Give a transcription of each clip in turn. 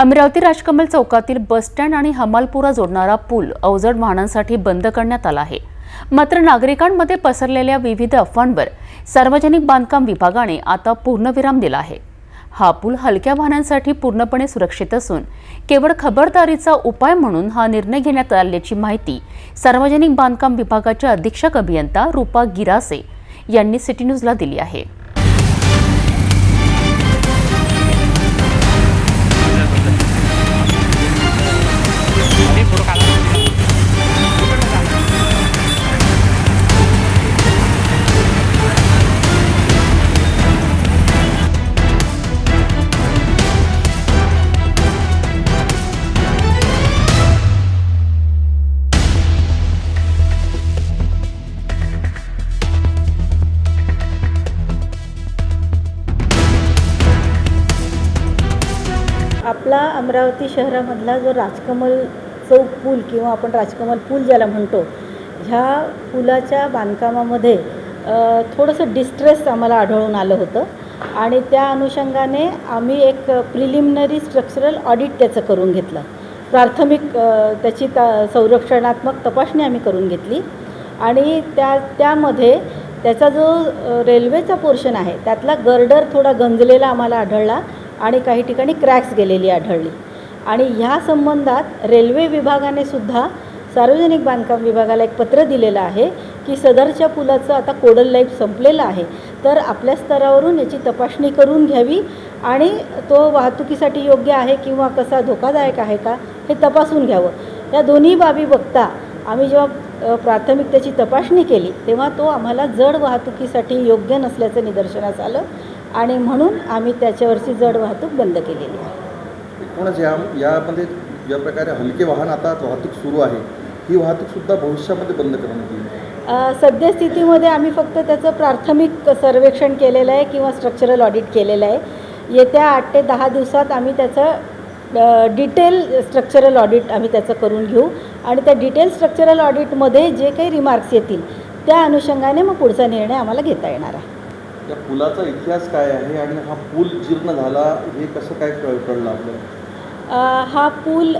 अमरावती राजकमल चौकातील बसस्टँड आणि हमालपुरा जोडणारा पूल अवजड वाहनांसाठी बंद करण्यात आला आहे. मात्र नागरिकांमध्ये पसरलेल्या विविध अफवांवर सार्वजनिक बांधकाम विभागाने आता पूर्णविराम दिला आहे. हा पूल हलक्या वाहनांसाठी पूर्णपणे सुरक्षित असून केवळ खबरदारीचा उपाय म्हणून हा निर्णय घेण्यात आल्याची माहिती सार्वजनिक बांधकाम विभागाच्या अधीक्षक अभियंता रूपा गिरासे यांनी सिटी न्यूजला दिली आहे. आपला अमरावती शहरामधला जो राजकमल चौक पूल किंवा आपण राजकमल पूल ज्याला म्हणतो ह्या पुलाच्या बांधकामामध्ये थोडंसं डिस्ट्रेस आम्हाला आढळून आलं होतं. आणि त्या अनुषंगाने आम्ही एक प्रिलिमिनरी स्ट्रक्चरल ऑडिट त्याचं करून घेतलं. प्राथमिक त्याची त संरक्षणात्मक तपासणी आम्ही करून घेतली. आणि त्या त्यामध्ये त्याचा जो रेल्वेचा पोर्शन आहे त्यातला गर्डर थोडा गंजलेला आम्हाला आढळला. आणि काही ठिकाणी क्रॅक्स गेलेली आढळली. आणि ह्या संबंधात रेल्वे विभागाने सुद्धा सार्वजनिक बांधकाम विभागाला एक पत्र दिलेलं आहे की सदरच्या पुलाचं आता कोडल लाईफ संपलेलं आहे. तर आपल्या स्तरावरून याची तपासणी करून घ्यावी आणि तो वाहतुकीसाठी योग्य आहे किंवा कसा धोकादायक आहे का हे तपासून घ्यावं. या दोन्ही बाबी बघता आम्ही जेव्हा प्राथमिक त्याची तपासणी केली तेव्हा तो आम्हाला जड वाहतुकीसाठी योग्य नसल्याचं निदर्शनास आलं. आणि म्हणून आम्ही त्याच्यावरची जड वाहतूक बंद केलेली आहे. या यामध्ये ज्या प्रकारे हलके वाहन आता वाहतूक सुरू आहे. ही वाहतूकसुद्धा भविष्यामध्ये बंद करण्यात येईल. सद्यस्थितीमध्ये आम्ही फक्त त्याचं प्राथमिक सर्वेक्षण केलेलं आहे किंवा स्ट्रक्चरल ऑडिट केलेलं आहे. येत्या आठ ते दहा दिवसात आम्ही त्याचं डिटेल स्ट्रक्चरल ऑडिट आम्ही त्याचं करून घेऊ. आणि त्या डिटेल स्ट्रक्चरल ऑडिटमध्ये जे काही रिमार्क्स येतील त्या अनुषंगाने मग पुढचा निर्णय आम्हाला घेता येणार आहे. या पुलाचा इतिहास काय आहे आणि हा पूल जीर्ण झाला हे कसं काय कळलं आपल्याला? हा पूल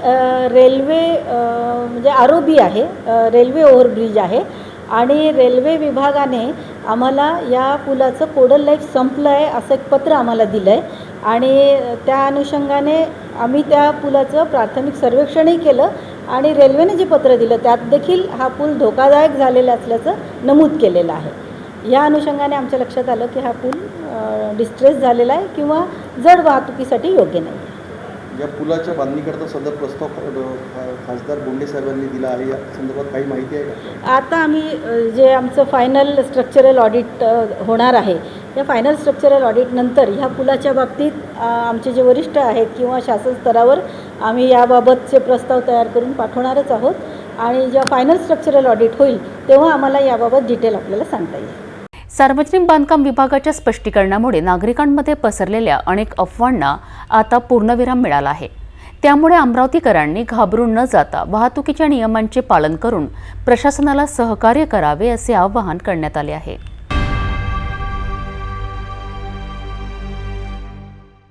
रेल्वे म्हणजे आरोबी आहे रेल्वे ओव्हरब्रिज आहे आणि रेल्वे विभागाने आम्हाला या पुलाचं कोडल लाईफ संपलं आहे असं एक पत्र आम्हाला दिलं आहे आणि त्या अनुषंगाने आम्ही त्या पुलाचं प्राथमिक सर्वेक्षणही केलं आणि रेल्वेने जे पत्र दिलं त्यात देखील हा पूल धोकादायक झालेला असल्याचं नमूद केलेलं आहे. या अनुषंगाने आमच्या लक्षात आलं की हा पूल डिस्ट्रेस झालेला आहे किंवा जड वाहतुकीसाठी योग्य नाही. या पुलाच्या बांधणीकरता सदर प्रस्ताव खासदार बोंडे साहेबांनी दिला आहे. या संदर्भात काही माहिती आहे का? आता आम्ही जे आमचं फायनल स्ट्रक्चरल ऑडिट होणार आहे त्या फायनल स्ट्रक्चरल ऑडिटनंतर ह्या पुलाच्या बाबतीत आमचे जे वरिष्ठ आहेत किंवा शासन स्तरावर आम्ही याबाबतचे प्रस्ताव तयार करून पाठवणारच आहोत. आणि जेव्हा फायनल स्ट्रक्चरल ऑडिट होईल तेव्हा आम्हाला याबाबत डिटेल आपल्याला सांगता येईल. सार्वजनिक बांधकाम विभागाच्या स्पष्टीकरणामुळे नागरिकांमध्ये पसरलेल्या अनेक अफवांना आता पूर्णविराम मिळाला आहे. त्यामुळे अमरावतीकरांनी घाबरून न जाता वाहतुकीच्या नियमांचे पालन करून प्रशासनाला सहकार्य करावे असे आवाहन करण्यात आले आहे.